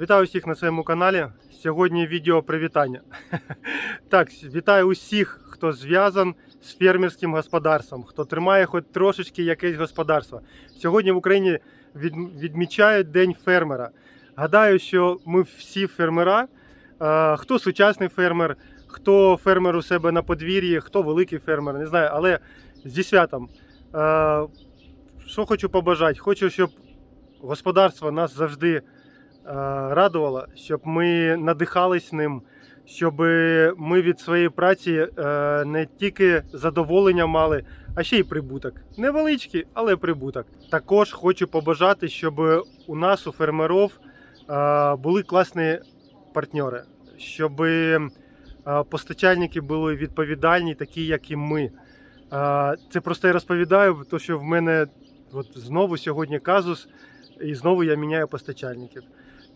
Вітаю всіх на своєму каналі. Сьогодні відео привітання. Так, вітаю усіх, хто зв'язан з фермерським господарством, хто тримає хоч трошечки якесь господарство. Сьогодні в Україні відмічають День фермера. Гадаю, що ми всі фермера. Е, Хто сучасний фермер, хто фермер у себе на подвір'ї, хто великий фермер, не знаю, але зі святом. Е, Що хочу побажати? Хочу, щоб господарство нас завжди е, радувало, щоб ми надихались ним, щоб ми від своєї праці е, не тільки задоволення мали, а ще й прибуток. Невеличкий, але прибуток. Також хочу побажати, щоб у нас, у фермерів, е, були класні партнери, щоб постачальники були відповідальні, такі, як і ми. Це просто я розповідаю, тому що в мене от знову сьогодні казус, і знову я міняю постачальників.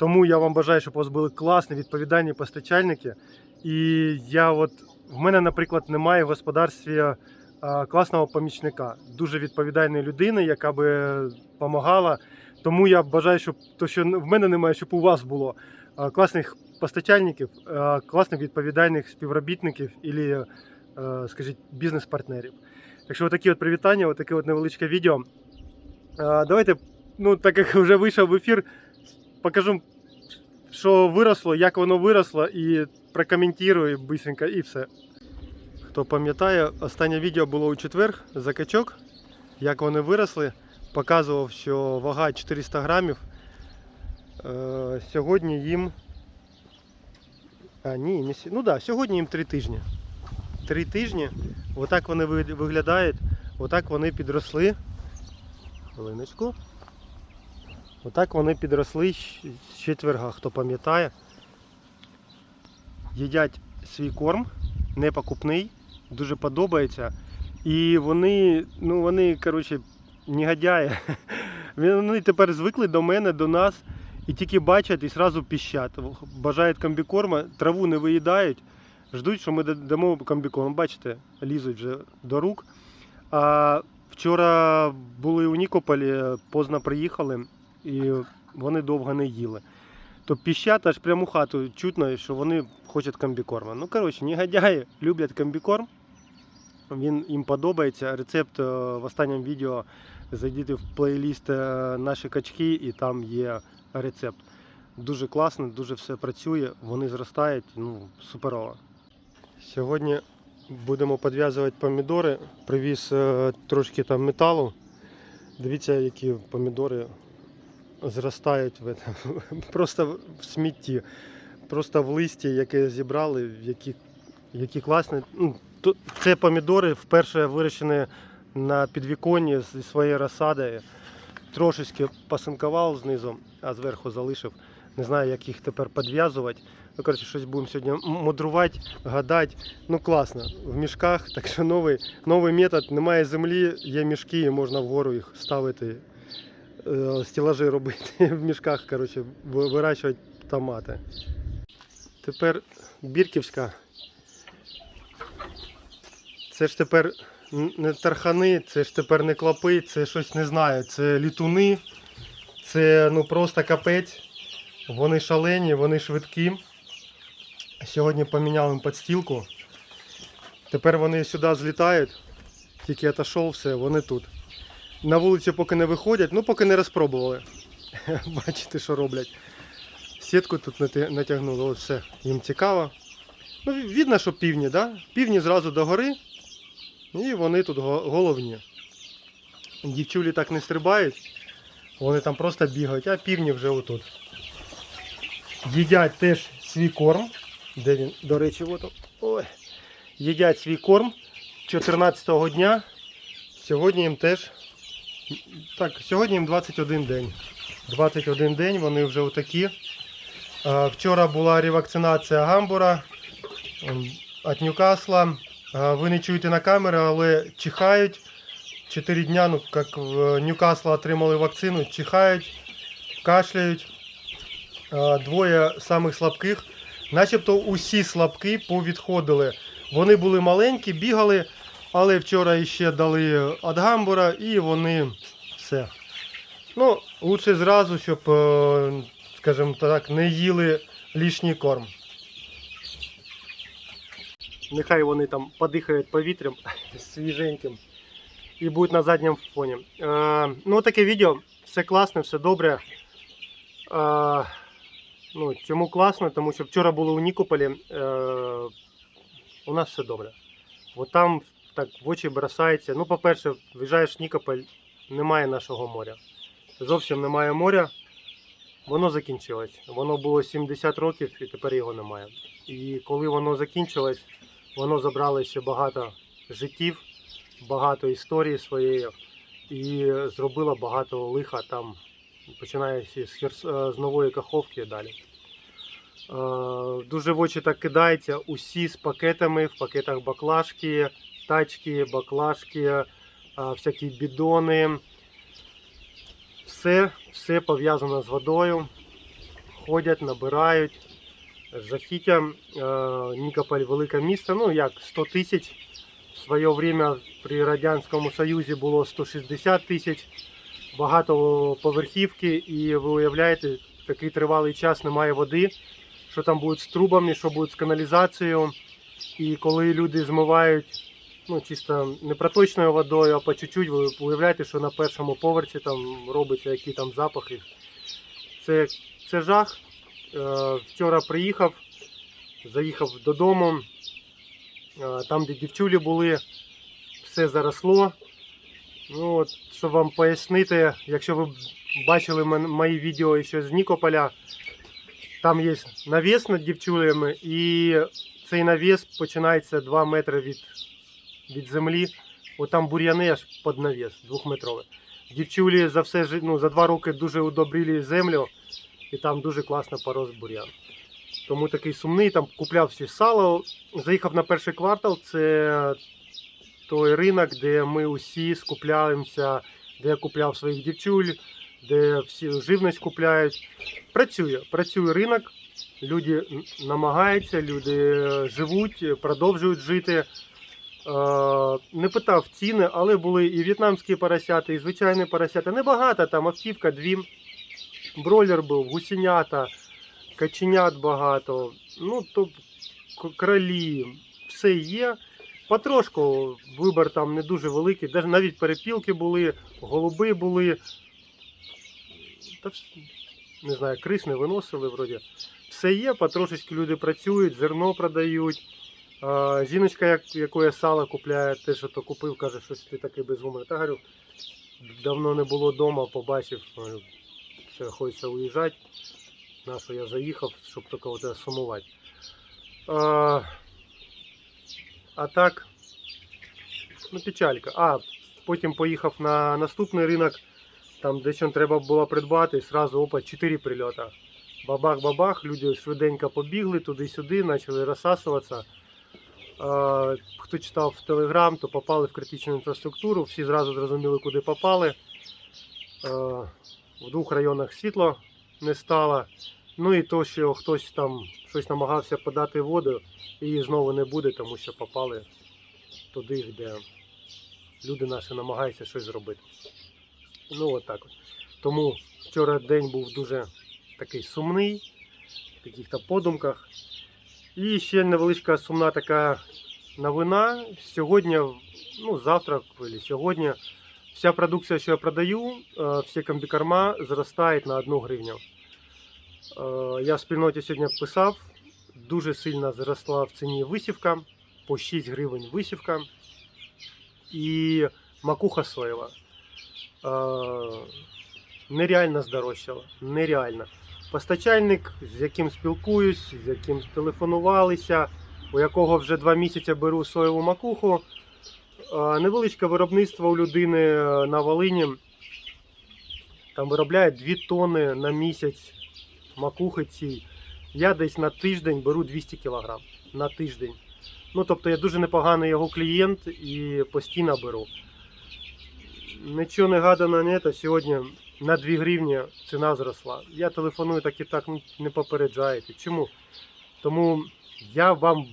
Тому я вам бажаю, щоб у вас були класні відповідальні постачальники. І я от в мене, наприклад, немає в господарстві а, класного помічника, дуже відповідальної людини, яка би допомагала. Тому я бажаю, щоб то, що в мене немає, щоб у вас було а, класних постачальників, а, класних відповідальних співробітників і, скажіть, бізнес-партнерів. Так що, отакі от привітання, отаке от невеличке відео. Давайте, ну так як вже вийшов в ефір, покажу, що виросло, як воно виросло, і прокоментую быстренько і все. Хто пам'ятає, останнє відео було у четвер за качок, як вони виросли. Показував, що вага 400 грамів. Е, сьогодні їм. А, ні, не ну да, сьогодні їм 3 тижні. 3 тижні. Отак вони виглядають. Отак вони підросли. Хвилиночку. Отак вони підросли з четверга, хто пам'ятає. Їдять свій корм, не покупний, дуже подобається. І вони, ну вони, коротше, негодяї. Вони тепер звикли до мене, до нас, і тільки бачать і одразу піщать. Бажають комбікорма, траву не виїдають, ждуть, що ми дамо комбікорм. Бачите, лізуть вже до рук. А вчора були у Нікополі, поздно приїхали, і вони довго не їли. То піщать аж прямо хату чутно, що вони хочуть комбікорма. Ну, коротше, негодяї люблять комбікорм. Він їм подобається. Рецепт е, в останньому відео зайдіть в плейліст е, наші качки, і там є рецепт. Дуже класно, дуже все працює, вони зростають, ну, суперово. Сьогодні будемо підв'язувати помідори. Привіз е, трошки там металу. Дивіться, які помідори зростають в просто в смітті, просто в листі, яке зібрали, які, які класні. Ну, Це помідори вперше вирощені на підвіконні зі своєї розсади. Трошечки посинкував знизу, а зверху залишив. Не знаю, як їх тепер підв'язувати. Ну, коротше, щось будемо сьогодні мудрувати, гадати. Ну, класно. В мішках, так що новий, новий метод. Немає землі, є мішки, і можна вгору їх ставити, е, стелажі робити в мішках, коротше, вирощувати томати. Тепер Бірківська. Це ж тепер не тархани, це ж тепер не клопи, це щось не знаю. Це літуни, це ну просто капець. Вони шалені, вони швидкі. Сьогодні поміняли їм підстілку. Тепер вони сюди злітають. Тільки я все, вони тут. На вулицю поки не виходять, ну поки не розпробували. Бачите, що роблять. Сітку тут натягнули, от все, їм цікаво. Ну, видно, що півні, да? Півні зразу до гори, і вони тут головні. Дівчулі так не стрибають, вони там просто бігають, а півні вже отут. Їдять теж свій корм. Де він, до речі, от. Ой. Їдять свій корм 14-го дня. Сьогодні їм теж. Так, сьогодні їм 21 день. 21 день, вони вже отакі. Вчора була ревакцинація гамбура ем, від Ньюкасла. Ви не чуєте на камері, але чихають. 4 дня, ну, як в Ньюкасла отримали вакцину, чихають, кашляють. Двоє самих слабких. Начебто усі слабкі повідходили. Вони були маленькі, бігали, але вчора ще дали від гамбура і вони все. Ну, лучше зразу, щоб е, скажімо так, не їли лишній корм. Нехай вони там подихають повітрям свіженьким і будуть на задньому фоні. Е, ну, таке відео, все класне, все добре. Е, ну, чому класно? Тому що вчора були у Нікополі. У нас все добре. От там так в очі бросається. Ну, по-перше, в'їжджаєш в Нікополь, немає нашого моря. Зовсім немає моря. Воно закінчилось. Воно було 70 років і тепер його немає. І коли воно закінчилось, воно забрало ще багато життів, багато історії своєї і зробило багато лиха там, починаючи з, Херс... е, з нової каховки і далі. Е, Дуже в очі так кидається усі з пакетами, в пакетах баклажки, тачки, баклажки, е, всякі бідони. Все, все пов'язано з водою. Ходять, набирають. Жахіття. Е, Нікополь велике місто. Ну як 100 тисяч. В своє время при Радянському Союзі було 160 тисяч. Багато поверхівки, і ви уявляєте, такий тривалий час немає води. Що там будуть з трубами, що будуть з каналізацією. І коли люди змивають ну, чисто не проточною водою, а по чуть-чуть, ви уявляєте, що на першому поверсі там робиться які там запахи. Це, це жах. Е, вчора приїхав, заїхав додому. Е, там, де дівчулі були, все заросло. Ну, от, щоб вам пояснити, якщо ви бачили мої відео ще з Нікополя, там є навіс над дівчулями, і цей навіс починається 2 метри від, від землі. От там бур'яни аж під навіс, двохметровий. Дівчулі за все ну, за два роки дуже удобрили землю, і там дуже класно порос бур'ян. Тому такий сумний, там купляв всі сало. Заїхав на перший квартал, це той ринок, де ми усі скупляємося, де я купляв своїх дівчуль, де всі живність купляють. Працює, працює ринок, люди намагаються, люди е, живуть, продовжують жити. Е, Не питав ціни, але були і в'єтнамські поросята, і звичайні поросята. Небагато, там автівка, дві. Бройлер був, гусенята, каченят багато. Ну, то кролі, все є. Потрошку вибір там не дуже великий, навіть перепілки були, голуби були. Та не знаю, крис не виносили вроді. Все є, потрошечки люди працюють, зерно продають. А, жіночка, як, яку купляє, те, що то купив, каже, що ти такий безгумний. Та говорю, давно не було вдома, побачив, говорю, все, хочеться уїжджати. На що я заїхав, щоб тільки от сумувати. А, а так, ну печалька. А, потім поїхав на наступний ринок, там дещо треба було придбати, і сразу опа, 4 прильота. Бабах-бабах, люди швиденько побігли туди-сюди, почали розсасуватися. Хто читав в Телеграм, то попали в критичну інфраструктуру, всі зразу зрозуміли, куди попали. В двох районах світло не стало. Ну і то, що хтось там щось намагався подати воду, її знову не буде, тому що попали туди, де люди наші намагаються щось зробити. Ну, от так. Тому вчора день був дуже такий сумний, в яких-то подумках. І ще невеличка сумна така новина. Сьогодні, ну завтра сьогодні, вся продукція, що я продаю, е, всі комбікорма зростають на 1 гривню. Е, Я в спільноті сьогодні писав, дуже сильно зросла в ціні висівка, по 6 гривень висівка і макуха соєва. Е, Нереально здорожчала, нереально. Постачальник, з яким спілкуюсь, з яким телефонувалися, у якого вже два місяці беру соєву макуху. Невеличке виробництво у людини е, на Волині. Там виробляє 2 тонни на місяць макухи цій. Я десь на тиждень беру 200 кг на тиждень. Ну, тобто я дуже непоганий його клієнт і постійно беру. Нічого не гадано, не це. Сьогодні на 2 гривні ціна зросла. Я телефоную так і так, ну, не попереджаєте. Чому? Тому я вам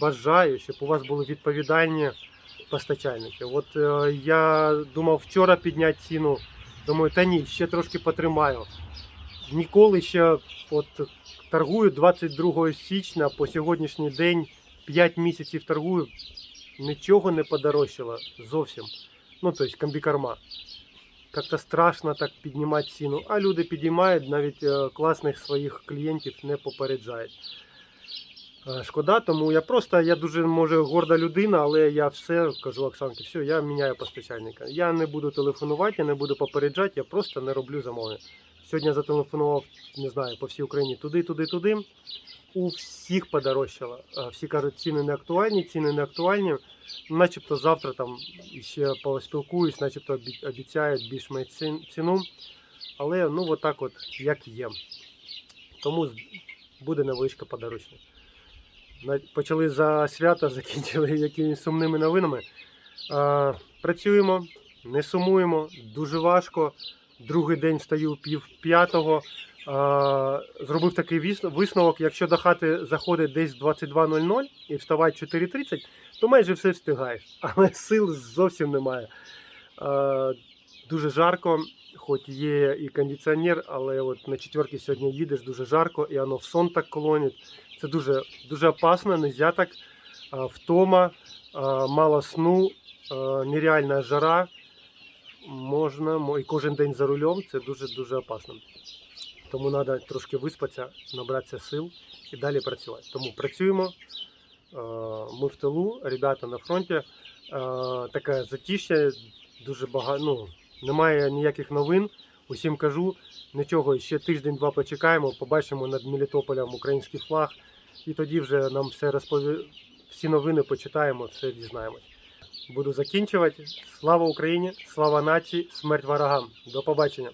бажаю, щоб у вас були відповідальні постачальники. От е, я думав вчора підняти ціну. Думаю, та ні, ще трошки потримаю. ніколи ще от торгую 22 січня по сьогоднішній день 5 місяців торгую, нічого не подорожчало зовсім. Ну, тобто комбікорма. Как-то страшно так піднімати ціну, а люди підіймають, навіть е, класних своїх клієнтів не попереджають. Е, Шкода, тому я просто я дуже може горда людина, але я все кажу Оксанки, все, я міняю постачальника. Я не буду телефонувати, я не буду попереджати, я просто не роблю замови. Сьогодні зателефонував, не знаю, по всій Україні туди, туди, туди. У всіх подорожчало. Е, Всі кажуть, ціни не актуальні, ціни не актуальні. Начебто завтра там ще поспілкуюсь, начебто обіцяють більш-менш ціну. Але ну отак от, як є. Тому буде невеличке подорожчання. Почали за свято, закінчили якимись сумними новинами. А, працюємо, не сумуємо, дуже важко. Другий день встаю пів п'ятого. Зробив такий висновок, якщо до хати заходить десь 22.00 і вставати 4.30, то майже все встигаєш. Але сил зовсім немає. Дуже жарко, хоч є і кондиціонер, але от на четверки сьогодні їдеш дуже жарко, і воно в сон так колонить. Це дуже, дуже опасно, нельзя так. Втома, мало сну, нереальна жара. Можна, і кожен день за рулем це дуже-дуже опасно. Тому треба трошки виспатися, набратися сил і далі працювати. Тому працюємо. Ми в тилу, ребята на фронті. Таке затишя, дуже багато. Ну, немає ніяких новин. Усім кажу, нічого, ще тиждень-два почекаємо, побачимо над Мелітополем український флаг, і тоді вже нам все розпові... всі новини почитаємо, все дізнаємось. Буду закінчувати. Слава Україні, слава нації, смерть ворогам. До побачення.